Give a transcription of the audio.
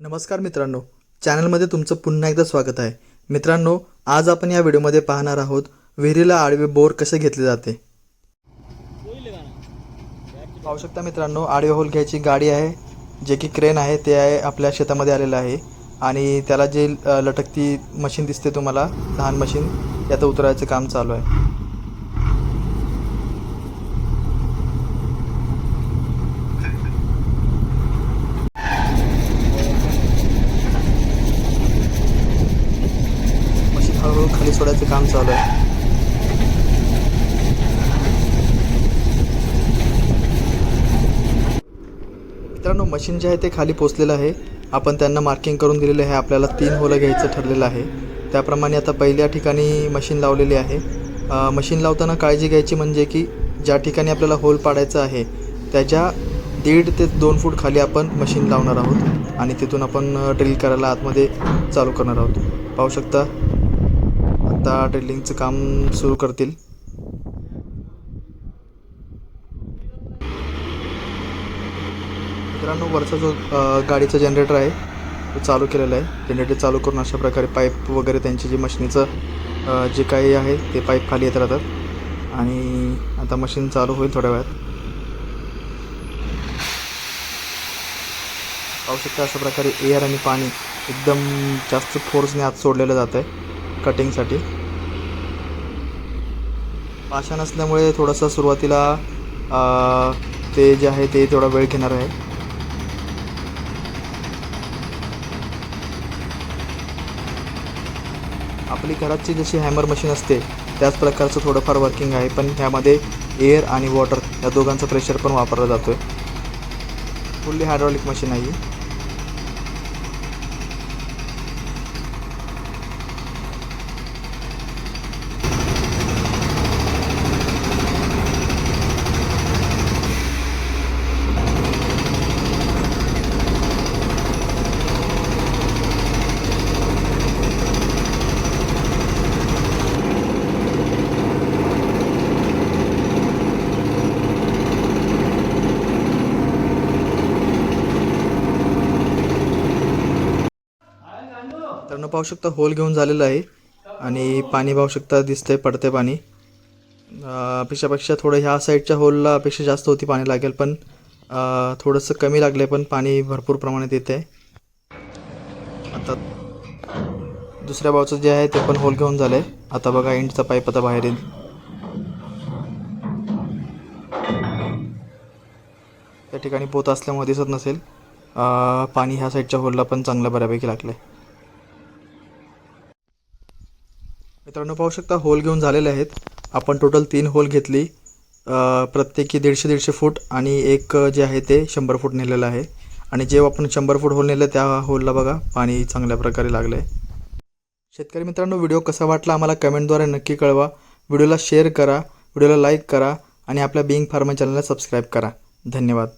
नमस्कार मित्रांनो चॅनलमध्ये तुमचं पुन्हा एकदा स्वागत आहे. मित्रांनो आज आपण या व्हिडिओमध्ये पाहणार आहोत विहिरीला आडवे बोर कसे घेतले जाते? पाहू शकता मित्रांनो आडवे होल घ्यायची गाडी आहे जे की क्रेन आहे ते आहे आपल्या शेतामध्ये आलेलं आहे. आणि त्याला जे लटकती मशीन दिसते तुम्हाला लहान मशीन याचं उतरायचं काम चालू आहे मशीन हळूहळू खाली सोडायचं काम चालू आहे. मित्रांनो मशीन जे आहे ते खाली पोचलेलं आहे. आपण त्यांना मार्किंग करून दिलेलं आहे. आपल्याला तीन होलं घ्यायचं ठरलेलं आहे. त्याप्रमाणे आता पहिल्या ठिकाणी मशीन लावलेली आहे. मशीन लावताना काळजी घ्यायची म्हणजे की ज्या ठिकाणी आपल्याला होल पाडायचं आहे त्याच्या दीड ते दोन फूट खाली आपण मशीन लावणार आहोत. आणि तिथून आपण ड्रिल करायला आतमध्ये चालू करणार आहोत. पाहू शकता आता ड्रिलिंगचं काम सुरू करतील. मित्रांनो वरचा जो गाडीचं गाडीचा जनरेटर आहे तो चालू केलेला आहे. जनरेटर चालू करून अशा प्रकारे पाईप वगैरे त्यांची जे मशीनीचं जे काही आहे ते पाईप खाली येत राहतात. आणि आता मशीन चालू होईल थोड्या वेळात. पाहू शकता अशा प्रकारे एअर आणि पाणी एकदम जास्त फोर्सने आत सोडलेलं जात आहे कटिंगसाठी पाषाण असल्यामुळे थोडंसं सुरुवातीला ते जे आहे ते थोडा वेळ घेणार आहे. आपली घराची जशी हॅमर मशीन असते त्याच प्रकारचं थोडंफार वर्किंग आहे पण ह्यामध्ये एअर आणि वॉटर या दोघांचं प्रेशर पण वापरला जातो आहे फुल्ली हायड्रॉलिक मशीन आहे मित्रांनो पाहू शकता होल घेऊन झालेलं आहे. आणि पाणी पाहू शकता दिसतंय पडते पाणी. अपेक्षापेक्षा थोडं ह्या साईडच्या होलला अपेक्षा जास्त होती पाणी लागेल पण थोडंसं कमी लागलं आहे पण पाणी भरपूर प्रमाणात येते आहे आता दुसऱ्या बाजूचं जे आहे ते पण होल घेऊन झालं आहे आता बघा इंटचा पाईप आता बाहेर येईल. त्या ठिकाणी पोत असल्यामुळे दिसत नसेल. पाणी ह्या साईडच्या होलला पण चांगलं बऱ्यापैकी लागलं आहे मित्रांनो पाहू शकता होल घेऊन झालेले आहेत. आपण टोटल तीन होल घेतली. प्रत्येकी दीडशे दीडशे फूट आणि एक जे आहे ते शंभर फूट नेलेलं आहे. आणि जेव्हा आपण शंभर फूट होल नेलं त्या होलला बघा पाणी चांगल्या प्रकारे लागलं आहे शेतकरी मित्रांनो व्हिडिओ कसा वाटला आम्हाला कमेंटद्वारे नक्की कळवा. व्हिडिओला शेअर करा व्हिडिओला लाईक करा आणि आपल्या बिंग फार्मा चॅनलला सबस्क्राईब करा. धन्यवाद.